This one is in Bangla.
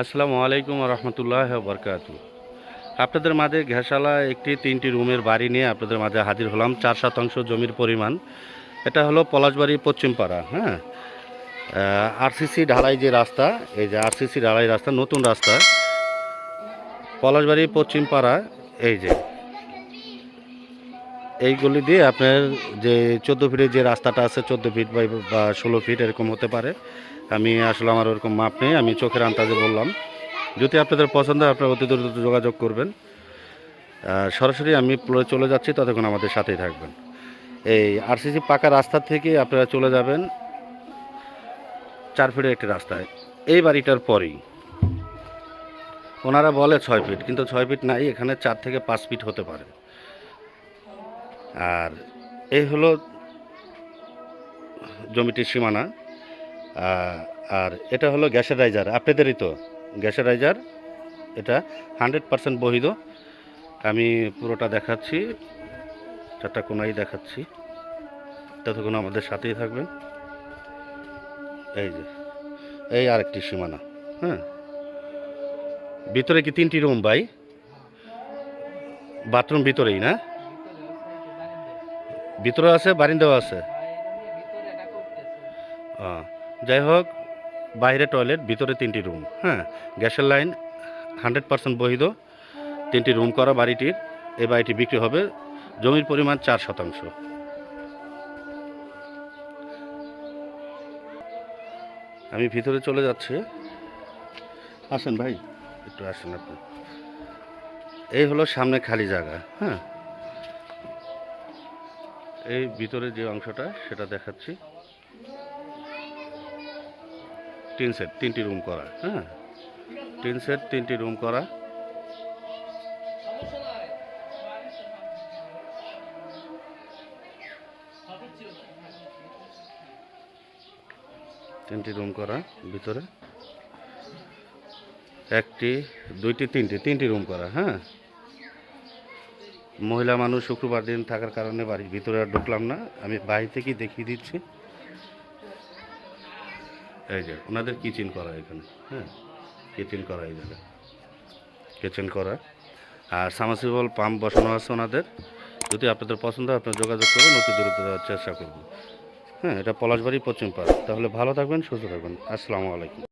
আসসালামু আলাইকুম রহমতুল্লাহ বরকাত আপনাদের মাঝে ঘেসালা একটি তিনটি রুমের বাড়ি নিয়ে আপনাদের মাঝে হাজির হলাম। চার শতাংশ জমির পরিমাণ। এটা হলো পলাশবাড়ি পশ্চিমপাড়া হ্যাঁ? আরসিসি ঢালাই যে রাস্তা, এই যে আরসিসি ঢালাই রাস্তা, নতুন রাস্তা। পলাশবাড়ি পশ্চিমপাড়া, এই যে। এই গলি দিয়ে আপনার যে চোদ্দ ফিটের যে রাস্তাটা আছে, চোদ্দ ফিট বা ষোলো ফিট এরকম হতে পারে। আমি আসলে আমার ওরকম মাপ নেই, আমি চোখের আন্তাজে বললাম। যদি আপনাদের পছন্দ হয়, আপনারা অতি দ্রুত যোগাযোগ করবেন। সরাসরি আমি চলে যাচ্ছি, ততক্ষণ আমাদের সাথেই থাকবেন। এই আরসিসি পাকা রাস্তা থেকে আপনারা চলে যাবেন চার ফিটের একটি রাস্তায়। এই বাড়িটার পরেই। ওনারা বলে ছয় ফিট কিন্তু ছয় ফিট নাই, এখানে চার থেকে পাঁচ ফিট হতে পারে। আর এই হলো জমিটির সীমানা আর এটা হলো গ্যাসের রাইজার। আপনাদেরই তো গ্যাসের রাইজার, এটা হান্ড্রেড পার্সেন্ট বহিত। আমি পুরোটা দেখাচ্ছি, চারটা কোনাই দেখাচ্ছি। ততক্ষণ আমাদের সাথেই থাকবেন। এই যে, এই আরেকটি সীমানা হ্যাঁ। ভিতরে কি তিনটি রুম ভাই? বাথরুম ভিতরেই না? ভিতরে আছে, বারিন্দাও আছে? যাই হোক, বাইরে টয়লেট, ভিতরে তিনটি রুম হ্যাঁ? গ্যাসের লাইন হান্ড্রেড পার্সেন্ট বহিত তিনটি রুম করা বাড়িটির, এই বাড়িটি বিক্রি হবে জমির পরিমাণ চার শতাংশ। আমি ভিতরে চলে যাচ্ছি। আসেন ভাই, একটু আসেন আপনি। এই হলো সামনে খালি জায়গা হ্যাঁ? এই ভিতরে যে অংশটা, সেটা দেখাচ্ছি। তিন সেট, তিনটি রুম করা হ্যাঁ? তিন সেট, তিনটি রুম করা। তিনটি রুম করা ভিতরে। একটি, দুইটি, তিনটি তিনটি রুম করা হ্যাঁ? মহিলা মানুষ শুক্রবার দিন থাকার কারণে বাড়ির ভিতরে আর ঢুকলাম না। আমি বাইরে থেকেই দেখিয়ে দিচ্ছি। এই যে, ওনাদের কিচেন করা এখানে হ্যাঁ? কিচেন করা এই কিচেন করা। আর সামাসিবল পাম্প বসানো আছে ওনাদের। যদি আপনাদের পছন্দ হয়, আপনার যোগাযোগ করবেন, অতি দ্রুত দেওয়ার চেষ্টা করবেন হ্যাঁ এটা পলাশবাড়ি পশ্চিম পাড়। তাহলে ভালো থাকবেন, সুস্থ থাকবেন। আসসালামু আলাইকুম।